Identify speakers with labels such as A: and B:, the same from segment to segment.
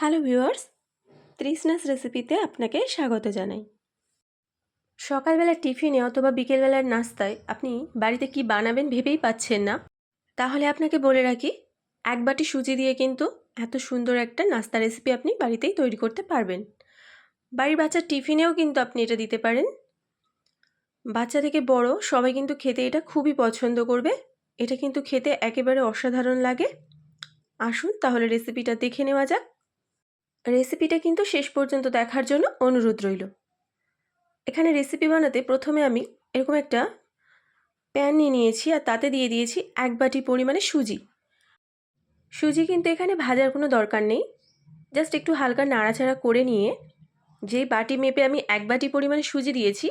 A: Hello viewers, তৃষ্ণাস রেসিপিতে আপনাকে স্বাগত জানাই। সকালবেলা টিফিনে অথবা বিকেলবেলার নাস্তায় আপনি বাড়িতে কি বানাবেন ভেবেই পাচ্ছেন না। তাহলে আপনাকে বলে রাখি, এক বাটি সুজি দিয়ে কিন্তু এত সুন্দর একটা নাস্তা রেসিপি আপনি বাড়িতেই তৈরি করতে পারবেন। বাড়ির বাচ্চার টিফিনেও কিন্তু আপনি এটা দিতে পারেন। বাচ্চা থেকে বড় সবাই কিন্তু খেতে এটা খুবই পছন্দ করবে। এটা কিন্তু খেতে একেবারে অসাধারণ লাগে। আসুন তাহলে রেসিপিটা দেখে নেওয়া যাক। রেসিপিটা কিন্তু শেষ পর্যন্ত দেখার জন্য অনুরোধ রইল। এখানে রেসিপি বানাতে প্রথমে আমি এরকম একটা প্যান নিয়ে নিয়েছি আর তাতে দিয়ে দিয়েছি এক বাটি পরিমাণে সুজি। সুজি কিন্তু এখানে ভাজার কোনো দরকার নেই। জাস্ট একটু হালকা নাড়াচাড়া করে নিয়ে যেই বাটি মেপে আমি এক বাটি পরিমাণে সুজি দিয়েছি,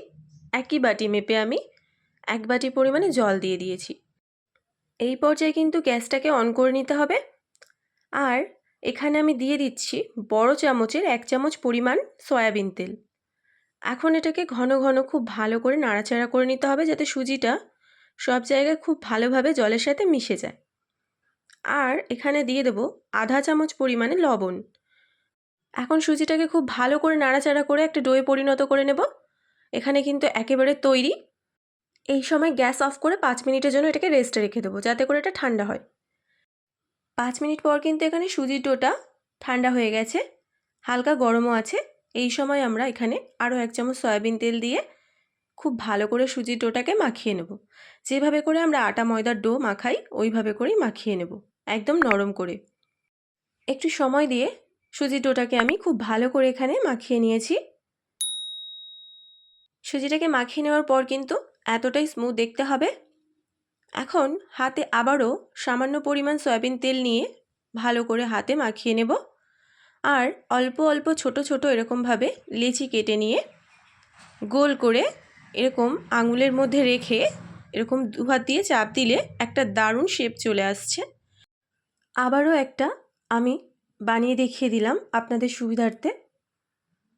A: একই বাটি মেপে আমি এক বাটি পরিমাণে জল দিয়ে দিয়েছি। এই পর্যায়ে কিন্তু গ্যাসটাকে অন করে নিতে হবে। আর এখানে আমি দিয়ে দিচ্ছি বড় চামচের এক চামচ পরিমাণ সয়াবিন তেল। এখন এটাকে ঘন ঘন খুব ভালো করে নাড়াচাড়া করে নিতে হবে যাতে সুজিটা সব জায়গায় খুব ভালোভাবে জলের সাথে মিশে যায়। আর এখানে দিয়ে দেবো আধা চামচ পরিমাণে লবণ। এখন সুজিটাকে খুব ভালো করে নাড়াচাড়া করে একটা ডোয়ে পরিণত করে নেব। এখানে কিন্তু একেবারে তৈরি। এই সময় গ্যাস অফ করে পাঁচ মিনিটের জন্য এটাকে রেস্টে রেখে দেবো যাতে করে এটা ঠান্ডা হয়। পাঁচ মিনিট পর কিন্তু এখানে সুজির ডোটা ঠান্ডা হয়ে গেছে। হালকা গরমও আছে। এই সময় আমরা এখানে আরও এক চামচ সয়াবিন তেল দিয়ে খুব ভালো করে সুজির ডোটাকে মাখিয়ে নেব। যেভাবে করে আমরা আটা ময়দার ডো মাখাই, ওইভাবে করেই মাখিয়ে নেব, একদম নরম করে। একটু সময় দিয়ে সুজির ডোটাকে আমি খুব ভালো করে এখানে মাখিয়ে নিয়েছি। সুজিটাকে মাখিয়ে নেওয়ার পর কিন্তু এতটাই স্মুথ দেখতে হবে। এখন হাতে আবারও সামান্য পরিমাণ সয়াবিন তেল নিয়ে ভালো করে হাতে মাখিয়ে নেব। আর অল্প অল্প ছোট ছোট এরকমভাবে লেচি কেটে নিয়ে গোল করে এরকম আঙুলের মধ্যে রেখে এরকম দুহাত দিয়ে চাপ দিলে একটা দারুণ শেপ চলে আসছে। আবারও একটা আমি বানিয়ে দেখিয়ে দিলাম আপনাদের সুবিধার্থে।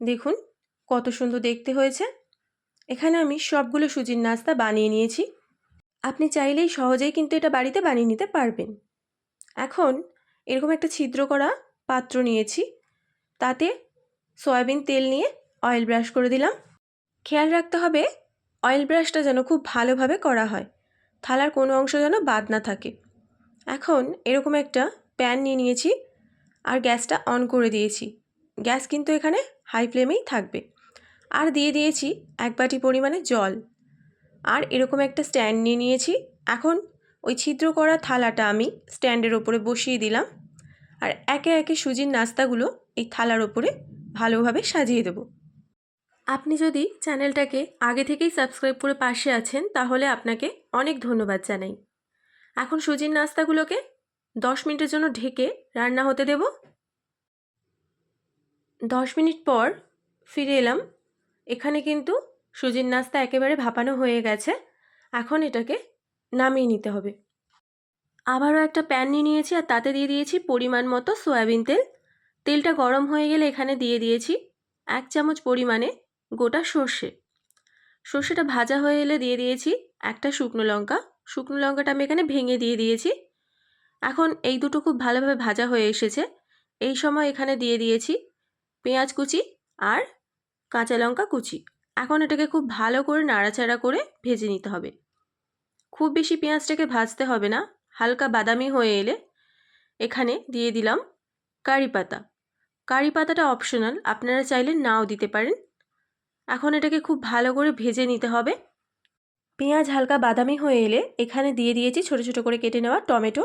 A: দেখুন কত সুন্দর দেখতে হয়েছে। এখানে আমি সবগুলো সুজির নাস্তা বানিয়ে নিয়েছি। আপনি চাইলেই সহজেই কিন্তু এটা বাড়িতে বানিয়ে নিতে পারবেন। এখন এরকম একটা ছিদ্র করা পাত্র নিয়েছি। তাতে সয়াবিন তেল নিয়ে অয়েল ব্রাশ করে দিলাম। খেয়াল রাখতে হবে অয়েল ব্রাশটা যেন খুব ভালোভাবে করা হয়। থালার কোনো অংশ যেন বাদ না থাকে। এখন এরকম একটা প্যান নিয়ে নিয়েছি আর গ্যাসটা অন করে দিয়েছি। গ্যাস কিন্তু এখানে হাই ফ্লেমেই থাকবে। আর দিয়ে দিয়েছি এক বাটি পরিমাণে জল। আর এরকম একটা স্ট্যান্ড নিয়ে নিয়েছি। এখন ওই ছিদ্র করা থালাটা আমি স্ট্যান্ডের ওপরে বসিয়ে দিলাম। আর একে একে সুজির নাস্তাগুলো এই থালার ওপরে ভালোভাবে সাজিয়ে দেব। আপনি যদি চ্যানেলটাকে আগে থেকেই সাবস্ক্রাইব করে পাশে আছেন, তাহলে আপনাকে অনেক ধন্যবাদ জানাই। এখন সুজির নাস্তাগুলোকে দশ মিনিটের জন্য ঢেকে রান্না হতে দেব। দশ মিনিট পর ফিরে এলাম। এখানে কিন্তু সুজির নাস্তা একেবারে ভাপানো হয়ে গেছে। এখন এটাকে নামিয়ে নিতে হবে। আবারও একটা প্যান নিয়ে নিয়েছি আর তাতে দিয়ে দিয়েছি পরিমাণ মতো সয়াবিন তেল। তেলটা গরম হয়ে গেলে এখানে দিয়ে দিয়েছি এক চামচ পরিমাণে গোটা সর্ষে। সর্ষেটা ভাজা হয়ে এলে দিয়ে দিয়েছি একটা শুকনো লঙ্কা। শুকনো লঙ্কাটা আমি এখানে ভেঙে দিয়ে দিয়েছি। এখন এই দুটো খুব ভালোভাবে ভাজা হয়ে এসেছে। এই সময় এখানে দিয়ে দিয়েছি পেঁয়াজ কুচি আর কাঁচা লঙ্কা কুচি। এখন এটাকে খুব ভালো করে নাড়াচাড়া করে ভেজে নিতে হবে। খুব বেশি পেঁয়াজটাকে ভাজতে হবে না, হালকা বাদামি হয়ে এলে এখানে দিয়ে দিলাম কারি পাতা। কারি পাতাটা অপশনাল আপনারা চাইলে নাও দিতে পারেন। এখন এটাকে খুব ভালো করে ভেজে নিতে হবে। পেঁয়াজ হালকা বাদামি হয়ে এলে এখানে দিয়ে দিয়েছি ছোটো ছোটো করে কেটে নেওয়া টমেটো।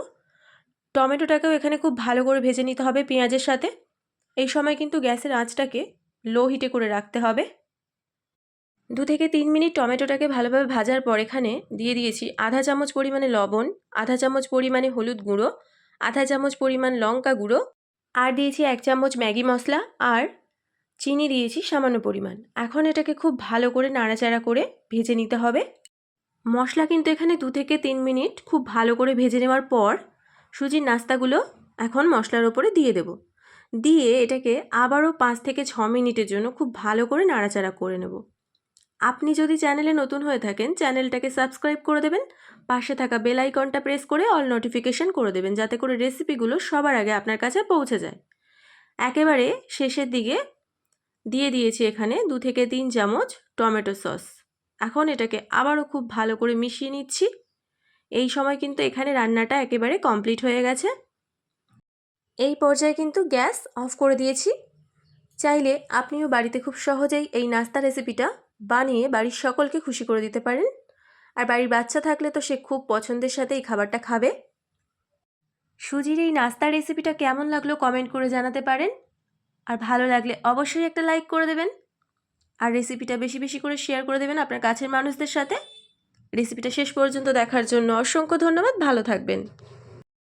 A: টমেটোটাকেও এখানে খুব ভালো করে ভেজে নিতে হবে পেঁয়াজের সাথে। এই সময় কিন্তু গ্যাসের আঁচটাকে লো হিটে করে রাখতে হবে। দু থেকে তিন মিনিট টমেটোটাকে ভালোভাবে ভাজার পর এখানে দিয়ে দিয়েছি আধা চামচ পরিমাণে লবণ, আধা চামচ পরিমাণে হলুদ গুঁড়ো, আধা চামচ পরিমাণ লঙ্কা গুঁড়ো, আর দিয়েছি এক চামচ ম্যাগি মশলা আর চিনি দিয়েছি সামান্য পরিমাণ। এখন এটাকে খুব ভালো করে নাড়াচাড়া করে ভেজে নিতে হবে। মশলা কিন্তু এখানে দু থেকে তিন মিনিট খুব ভালো করে ভেজে নেওয়ার পর সুজির নাস্তাগুলো এখন মশলার ওপরে দিয়ে দেব। দিয়ে এটাকে আবারও পাঁচ থেকে ছ মিনিটের জন্য খুব ভালো করে নাড়াচাড়া করে নেব। আপনি যদি চ্যানেলে নতুন হয়ে থাকেন, চ্যানেলটাকে সাবস্ক্রাইব করে দেবেন, পাশে থাকা বেল আইকনটা প্রেস করে অল নোটিফিকেশান করে দেবেন, যাতে করে রেসিপিগুলো সবার আগে আপনার কাছে পৌঁছে যায়। একেবারে শেষের দিকে দিয়ে দিয়েছি এখানে দু থেকে তিন চামচ টমেটো সস। এখন এটাকে আবারও খুব ভালো করে মিশিয়ে নিচ্ছি। এই সময় কিন্তু এখানে রান্নাটা একেবারে কমপ্লিট হয়ে গেছে। এই পর্যায়ে কিন্তু গ্যাস অফ করে দিয়েছি। চাইলে আপনিও বাড়িতে খুব সহজেই এই নাস্তা রেসিপিটা বানিয়ে বাড়ির সকলকে খুশি করে দিতে পারেন। আর বাড়ির বাচ্চা থাকলে তো সে খুব পছন্দের সাথে এই খাবারটা খাবে। সুজির এই নাস্তার রেসিপিটা কেমন লাগল কমেন্ট করে জানাতে পারেন। আর ভালো লাগলে অবশ্যই একটা লাইক করে দেবেন। আর রেসিপিটা বেশি বেশি করে শেয়ার করে দেবেন আপনার কাছের মানুষদের সাথে। রেসিপিটা শেষ পর্যন্ত দেখার জন্য অসংখ্য ধন্যবাদ। ভালো থাকবেন।